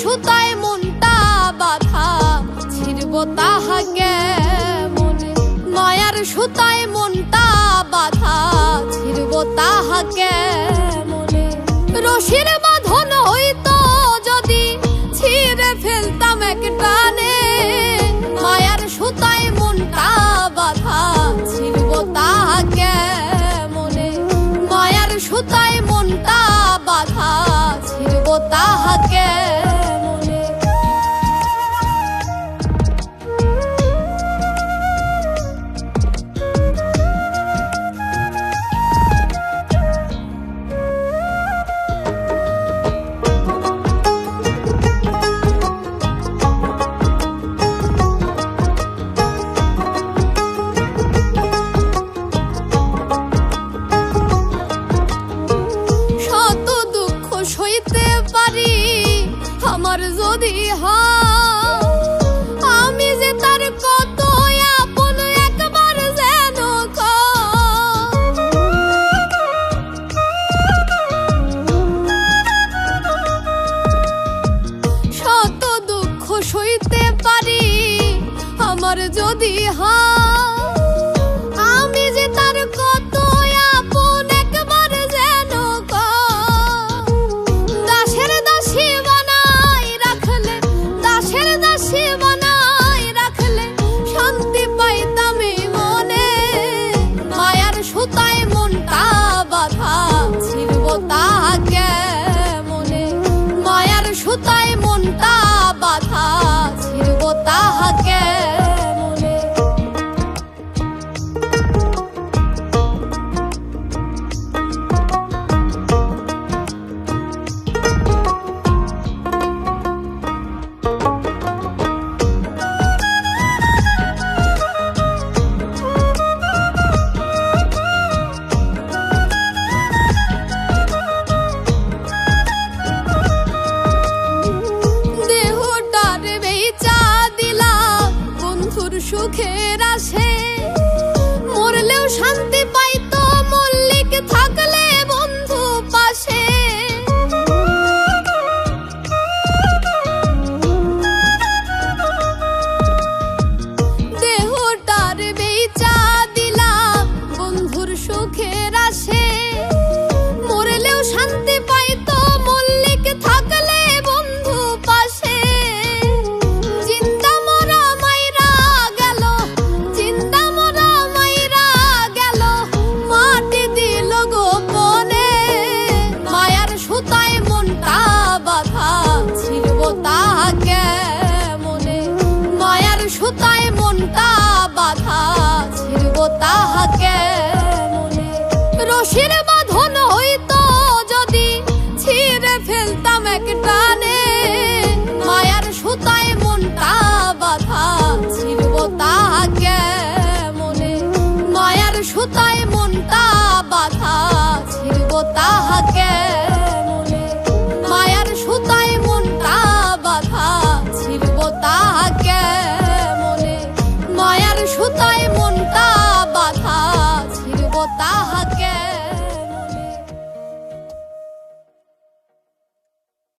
সুতায় আমার যদি হয় আমি যে তার কত দুঃখ পারি আমার যদি হয় বাঁশির বাঁধন হইতো যদি ছিঁড়ে ফেলতাম একটা